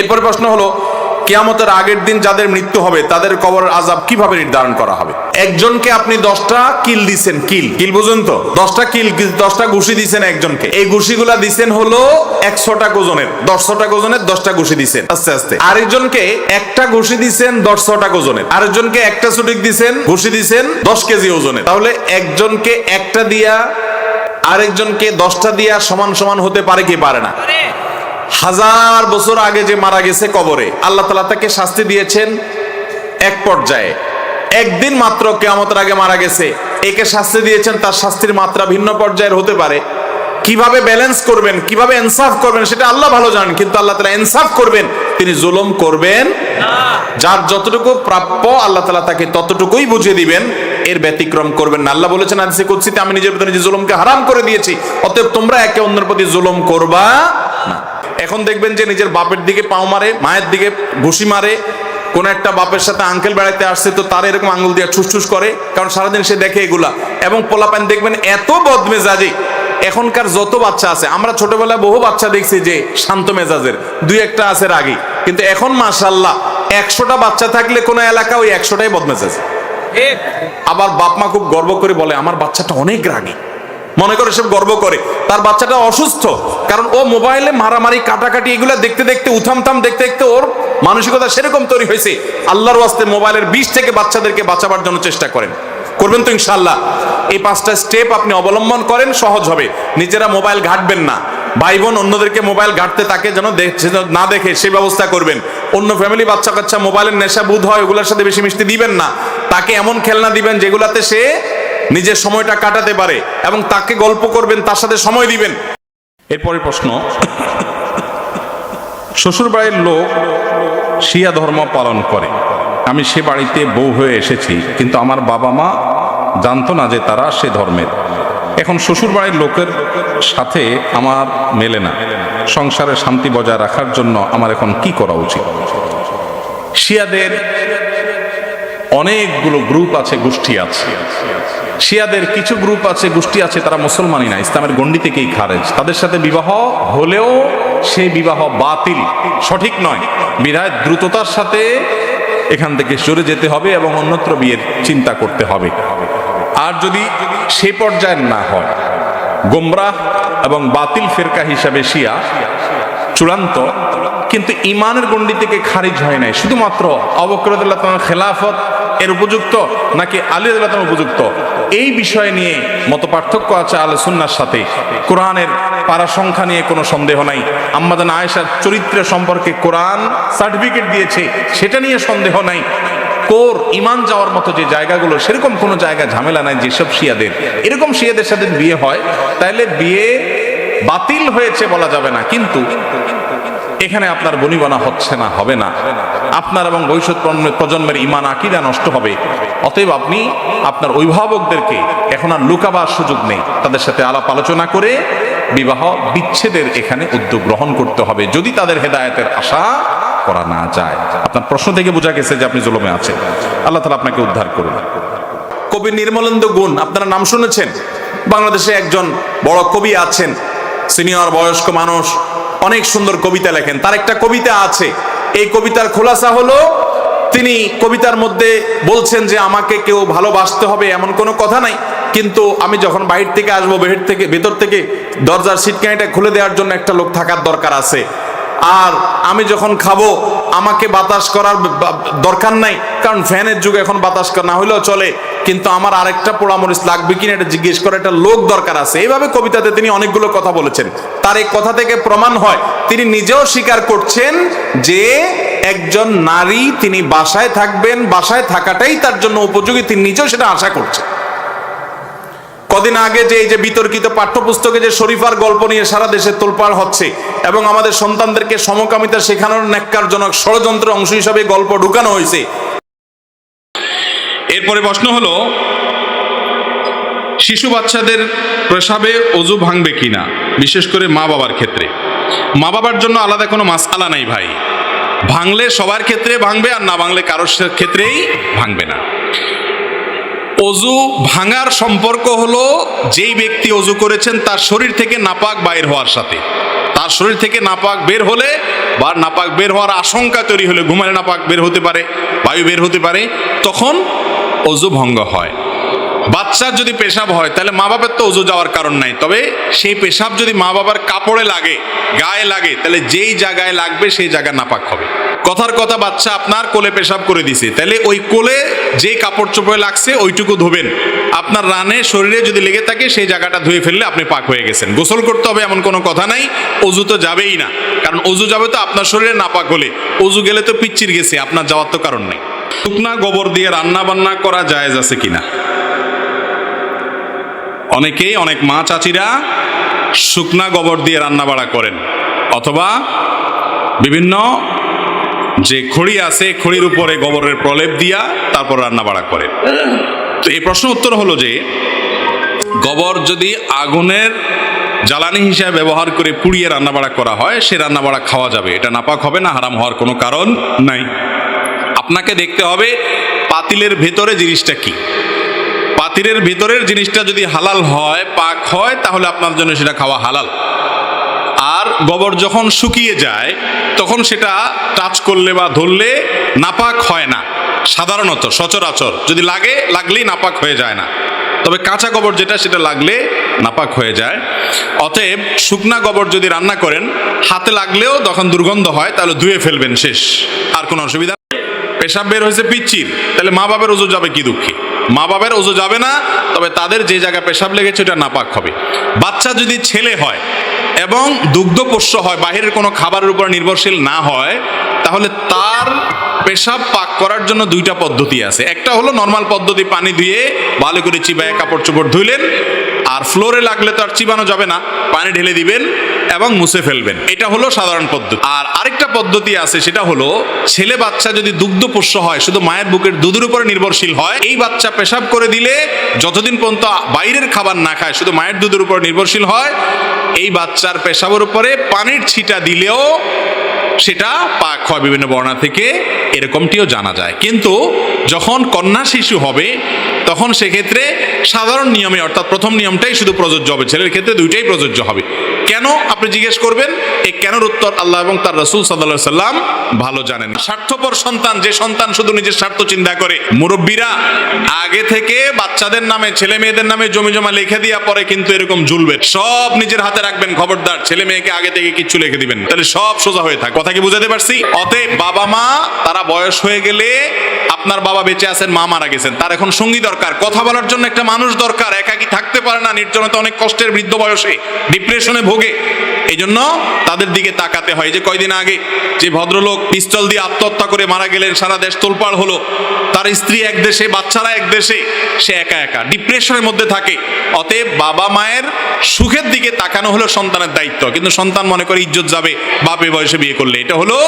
এরপরে প্রশ্ন হলো, কিয়ামতের আগের দিন যাদের মৃত্যু হবে, তাদের কবরের আজাব কীভাবে নির্ধারণ করা হবে? একজনকে আপনি দশটা কিল দিছেন, কিল। কিল বুঝুন তো? দশটা কিল, দশটা ঘুষি দিছেন একজনকে। এই ঘুষিগুলা দিছেন হলো একশোটা ওজনের দশশোটা ওজনের দশটা ঘুষি দিছেন, আস্তে আস্তে। আরেকজনকে একটা ঘুষি দিছেন দশশোটা ওজনের আরেকজনকে একটা সুটিক দিছেন, ঘুষি দিছেন দশ কেজি ওজনের। তাহলে একজনকে একটা দিয়া, আরেকজনকে দশটা দিয়া সমান সমান হতে পারে কি পারে না? হাজার বছর আগে যে মারা গেছে কবরে, আল্লাহ তালা তাকে শাস্তি দিয়েছেন এক পর্যায়ে। একদিন মাত্র কেয়ামতের আগে মারা গেছে। একে শাস্তি দিয়েছেন, তার শাস্তির মাত্রা ভিন্ন পর্যায়ের হতে পারে। কীভাবে ব্যালেন্স করবেন, কীভাবে ইনসাফ করবেন, সেটা আল্লাহ ভালো জানেন, কিন্তু আল্লাহ তালা ইনসাফ করবেন, তিনি জুলুম করবেন। যার যতটুকু প্রাপ্য, আল্লাহ তালা তাকে ততটুকুই বুঝিয়ে দিবেন। এর ব্যতিক্রম করবেন না। আল্লাহ বলেছেন আদিসে কুৎসিতে আমি নিজের প্রতি জুলুমকে হারাম করে দিয়েছি, অতএব তোমরা একে অন্যের প্রতি জুলুম করবা না। এখন দেখবেন যে নিজের বাপের দিকে পাও মারে মায়ের দিকে ঘুষি মারে কোন একটা বাপের সাথে আঙ্কেল বেড়াইতে আসছে তো তার এরকম আঙ্গুল দিয়ে ঠুসঠুস করে কারণ সারাদিন সে দেখে এগুলা। এবং পোলাপান দেখবেন এত বদমেজাজি এখনকার যত বাচ্চা আছে আমরা ছোটবেলায় বহু বাচ্চা দেখছি যে শান্ত মেজাজের দুই একটা আছে রাগী। কিন্তু এখন মাশাল্লাহ একশোটা বাচ্চা থাকলে কোনো এলাকা ওই একশোটাই বদমেজাজ। আবার বাপ মা খুব গর্ব করে বলে আমার বাচ্চাটা অনেক রাগী। মনে করে সব গর্ব করে। তার বাচ্চাটা অসুস্থ, কারণ ও মোবাইলে মারামারি, কাটাকাটি এগুলো দেখতে দেখতে, উথামথাম দেখতে দেখতে ওর মানসিকতা সেরকম তৈরি হয়েছে। আল্লাহর ওয়াস্তে মোবাইলের বিষ থেকে বাচ্চাদেরকে বাঁচাবার জন্য চেষ্টা করেন। করবেন তো ইনশাল্লাহ এই পাঁচটা স্টেপ আপনি অবলম্বন করেন, সহজ হবে। নিজেরা মোবাইল ঘাটবেন না। ভাই বোন অন্যদেরকে মোবাইল ঘাটতে তাকে যেন না দেখে সেই ব্যবস্থা করবেন। অন্য ফ্যামিলি বাচ্চা কাচ্চা মোবাইলের নেশা বুধ হয় ওগুলোর সাথে বেশি মিশতে দিবেন না। তাকে এমন খেলনা দিবেন যেগুলাতে সে নিজের সময়টা কাটাতে পারে এবং তাকে গল্প করবেন, তার সাথে সময় দিবেন। এরপরে প্রশ্ন শ্বশুর বাড়ির লোক শিয়া ধর্ম পালন করে। আমি সে বাড়িতে বউ হয়ে এসেছি, কিন্তু আমার বাবা মা জানতো না যে তারা সে ধর্মের। এখন শ্বশুর বাড়ির লোকের সাথে আমার মেলে না। সংসারে শান্তি বজায় রাখার জন্য আমার এখন কি করা উচিত? শিয়াদের অনেকগুলো গ্রুপ আছে, গোষ্ঠী আছে। শিয়াদের কিছু গ্রুপ আছে, গোষ্ঠী আছে, তারা মুসলমানই না, ইসলামের গণ্ডি থেকেই খারেজ। তাদের সাথে বিবাহ হলেও সেই বিবাহ বাতিল, সঠিক নয়। বিধায় দ্রুততার সাথে এখান থেকে সরে যেতে হবে এবং অন্যত্র বিয়ের চিন্তা করতে হবে। আর যদি সে পর্যায়ে না হয়, গোমরাহ এবং বাতিল ফেরকা হিসাবে শিয়া, চূড়ান্ত কিন্তু ইমানের গণ্ডি থেকে খারিজ হয় নাই। শুধুমাত্র অবকরদুল্লাহ খেলাফত এর উপযুক্ত নাকি আলী আল্লাহ উপযুক্ত? এই বিষয় নিয়ে মত পার্থক্য আছে আলে সুন্নার সাথে। কোরআনের পারা সংখ্যা নিয়ে কোনো সন্দেহ নাই। আম্মাদান আয়েশার চরিত্র সম্পর্কে কোরআন সার্টিফিকেট দিয়েছে, সেটা নিয়ে সন্দেহ নাই। কোর ইমান যাওয়ার মতো যে জায়গাগুলো, সেরকম কোনো জায়গা ঝামেলা নাই যেসব শিয়াদের। এরকম শিয়াদের সাথে বিয়ে হয় তাহলে বিয়ে বাতিল হয়েছে বলা যাবে না। কিন্তু এখানে আপনার বনিবনা হচ্ছে না, হবে না। আপনার এবং ভবিষ্যৎ প্রজন্মের- ইমান আকিদা নষ্ট হবে। অতএব আপনি আপনার অভিভাবকদেরকে এখন আর লুকাবার সুযোগ নেই। তাদের সাথে আলাপ আলোচনা করে বিবাহ বিচ্ছেদের এখানে উদ্যোগ গ্রহণ করতে হবে। যদি তাদের হেদায়তের আশা করা না যায়। আপনার প্রশ্ন থেকে বোঝা গেছে যে আপনি জুলমে আছেন। আল্লাহ তালা আপনাকে উদ্ধার করুন। কবি নির্মলেন্দু গুণ, আপনারা নাম শুনেছেন? বাংলাদেশে একজন বড় কবি আছেন। সিনিয়র বয়স্ক মানুষ অনেক সুন্দর কবিতা লেখেন। তার একটা কবিতা আছে। এই কবিতার খোলাসা হলো, তিনি কবিতার মধ্যে বলছেন যে, আমাকে কেউ ভালোবাসতে হবে এমন কোনো কথা নাই। কিন্তু আমি যখন বাইরে থেকে আসব, বেহের থেকে, ভেতর থেকে, দরজার সিটকানিটা খুলে দেওয়ার জন্য একটা লোক থাকার দরকার আছে। আর আমি যখন খাব, আমাকে বাতাস করার দরকার নাই। কারণ ফ্যানের যুগে এখন বাতাস না হলেও চলে। কিন্তু আমার আরেকটা পোড়ামরিচ লাগবে কিনা এটা জিজ্ঞেস করার একটা লোক দরকার আছে। এইভাবে কবিতাতে তিনি অনেকগুলো কথা বলেছেন। তার এই কথা থেকে প্রমাণ হয়, তিনি নিজেও স্বীকার করছেন যে একজন নারী তিনি বাসায় থাকবেন, বাসায় থাকাটাই তার জন্য উপযোগী, তিনি নিজেও সেটা আশা করছেন। কদিন আগে যে এই যে বিতর্কিত পাঠ্যপুস্তকে যে শরীফার গল্প নিয়ে সারা দেশে তোলপাড় হচ্ছে এবং আমাদের সন্তানদেরকে সমকামিতা শেখানোর ন্যাক্কারজনক ষড়যন্ত্রের অংশ হিসাবে গল্প ঢুকানো হয়েছে এরপরে প্রশ্ন হলো, শিশু বাচ্চাদের প্রসাবে অজু ভাঙবে কিনা? বিশেষ করে মা বাবার ক্ষেত্রে। মা বাবার জন্য আলাদা কোনো মাসালা নাই ভাই। ভাঙলে সবার ক্ষেত্রে ভাঙবে আর না ভাঙলে কারোর ক্ষেত্রেই ভাঙবে না। অজু ভাঙার সম্পর্ক হলো যেই ব্যক্তি অজু করেছেন তার শরীর থেকে নাপাক বাইর হওয়ার সাথে। তার শরীর থেকে নাপাক বের হলে বা নাপাক বের হওয়ার আশঙ্কা তৈরি হলে, ঘুমালে নাপাক বের হতে পারে, বায়ু বের হতে পারে, তখন অজু ভঙ্গ হয়। বাচ্চার যদি পেশাব হয়, তাহলে মা বাবার তো অজু যাওয়ার কারণ নাই। তবে সেই পেশাব যদি মা বাবার কাপড়ে লাগে, গায়ে লাগে, তাহলে যেই জায়গায় লাগবে সেই জায়গা নাপাক হবে। কথার কথা, বাচ্চা আপনার কোলে পেশাব করে দিছে, তাহলে ওই কোলে যে কাপড় চোপড়ে লাগছে, ওইটুকু ধোবেন। আপনার রানে শরীরে যদি লেগে থাকে, সেই জায়গাটা ধুয়ে ফেললে আপনি পাক হয়ে গেছেন। গোসল করতে হবে এমন কোনো কথা নাই, অজু তো যাবেই না। কারণ অজু যাবে তো আপনার শরীরে নাপাক হলে। অজু গেলে তো পিচ্চির গেছে, আপনার যাওয়ার তো কারণ নেই। শুকনা গোবর দিয়ে রান্না বান্না করা জায়েজ আছে কিনা? অনেকেই, অনেক মা চাচিরা শুকনা গোবর দিয়ে রান্না বাড়া করেন। অথবা বিভিন্ন যে খড়ি আছে, খড়ির উপরে গোবরের প্রলেপ দিয়া তারপর রান্না বাড়া করেন। তো এই প্রশ্ন উত্তর হলো যে, গোবর যদি আগুনের জ্বালানি হিসাবে ব্যবহার করে পুড়িয়ে রান্নাবাড়া করা হয়, সে রান্নাবাড়া খাওয়া যাবে। এটা নাপাক হবে না, হারাম হওয়ার কোনো কারণ নাই। আপনাকে দেখতে হবে পাতিলের ভেতরে জিনিসটা কি। পাতিলের ভেতরের জিনিসটা যদি হালাল হয়, পাক হয়, তাহলে আপনার জন্য সেটা খাওয়া হালাল। আর গোবর যখন শুকিয়ে যায়, তখন সেটা টাচ করলে বা ধরলে নাপাক হয় না। সাধারণত, সচরাচর। যদি লাগে, লাগলেই নাপাক হয়ে যায় না। তবে কাঁচা গোবর যেটা, সেটা লাগলে নাপাক হয়ে যায়। অতএব, শুকনা গোবর যদি রান্না করেন, হাতে লাগলেও তখন দুর্গন্ধ হয়, তাহলে ধুয়ে ফেলবেন শেষ। আর কোনো অসুবিধা। পেশাব বের হয়েছে পিচ্ছির তাহলে মা বাবার ওজো যাবে কি দুঃখী? মা বাবার ওজো যাবে না, তবে তাদের যে জায়গায় পেশাব লেগেছে ওটা নাপাক হবে। বাচ্চা যদি ছেলে হয় এবং দুগ্ধপোষ্য হয়, বাহিরের কোনো খাবারের উপর নির্ভরশীল না হয়, তাহলে তার পেশাব পাক করার জন্য দুইটা পদ্ধতি আছে। একটা হলো নর্মাল পদ্ধতি, পানি দিয়ে ভালো করে চিবায় কাপড় চোপড় ধুইলেন আর ফ্লোরে লাগলে তো আর চিবানো যাবে না। পানি ঢেলে দিবেন এবং মুছে ফেলবেন। এটা হলো সাধারণ পদ্ধতি। আর আরেকটা পদ্ধতি আছে, সেটা হলো ছেলে বাচ্চা যদি দুগ্ধ পোষ্য হয়, শুধু মায়ের বুকের দুধের উপরে নির্ভরশীল হয়, এই বাচ্চা পেশাব করে দিলে যতদিন পর্যন্ত বাইরের খাবার না খায়, শুধু মায়ের দুধের উপর নির্ভরশীল হয়, এই বাচ্চার পেশাবের উপরে পানির ছিটা দিলেও সেটা পাক হয় বিভিন্ন বর্ণা থেকে। এরকমটিও জানা যায়। কিন্তু যখন কন্যা শিশু হবে তখন সেক্ষেত্রে সাধারণ নিয়মে, অর্থাৎ প্রথম নিয়মটাই শুধু প্রযোজ্য হবে। ছেলের ক্ষেত্রে দুইটাই প্রযোজ্য হবে। কেন আপনি জিজ্ঞেস করবেন? এই কেনর উত্তর আল্লাহ এবং তার রসুল সাল্লাহ সাল্লাম ভালো জানেন। স্বার্থপর সন্তান, যে সন্তান শুধু নিজের স্বার্থ চিন্তা করে, মুরব্বীরা আগে থেকে বাচ্চাদের নামে ছেলে মেয়েদের নামে জমি জমা লিখে দিয়া পরে কিন্তু এরকম ঝুলবে সব নিজের হাতে রাখবেন, খবরদার। ছেলে মেয়েকে আগে থেকে কিচ্ছু লিখে দিবেন। তাহলে সব সোজা হয়ে থাকে। কথা কি বুঝাতে পারছি? অতএব বাবা মা, তারা বয়স হয়ে গেলে আপনার বাবা বেঁচে আছেন, মা মারা গেছেন। তার এখন সঙ্গী দরকার। কথা বলার জন্য একটা মানুষ দরকার। একাকি থাকতে পারে না, নির্জনতা অনেক কষ্টের বৃদ্ধ বয়সে। ডিপ্রেশনে ভোগে। এই জন্য তাদের দিকে তাকাতে হয়। যে কয়দিন আগে যে ভদ্রলোক পিস্তল দিয়ে আত্মহত্যা করে মারা গেলেন, সারা দেশ তোলপাড় হলো। তার স্ত্রী এক দেশে, বাচ্চারা এক দেশে। সে একা একা ডিপ্রেশনের মধ্যে থাকে। অতএব বাবা মায়ের সুখের দিকে তাকানো হলো সন্তানের দায়িত্ব। কিন্তু সন্তান মনে করে ইজ্জত যাবে, বাপে বয়সে বিয়ে করলে। এটা হলো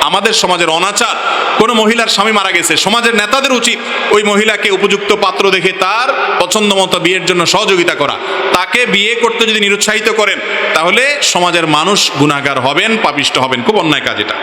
আমাদের সমাজের অনাচার। কোনো মহিলার স্বামী মারা গেছে, সমাজের নেতাদের উচিত ওই মহিলাকে উপযুক্ত পাত্র দেখে তার পছন্দ মতো বিয়ের জন্য সহযোগিতা করা। তাকে বিয়ে করতে যদি নিরুৎসাহিত করেন তাহলে সমাজের মানুষ গুণাগার হবেন পাপিষ্ট হবেন। খুব অন্যায় কাজ এটা।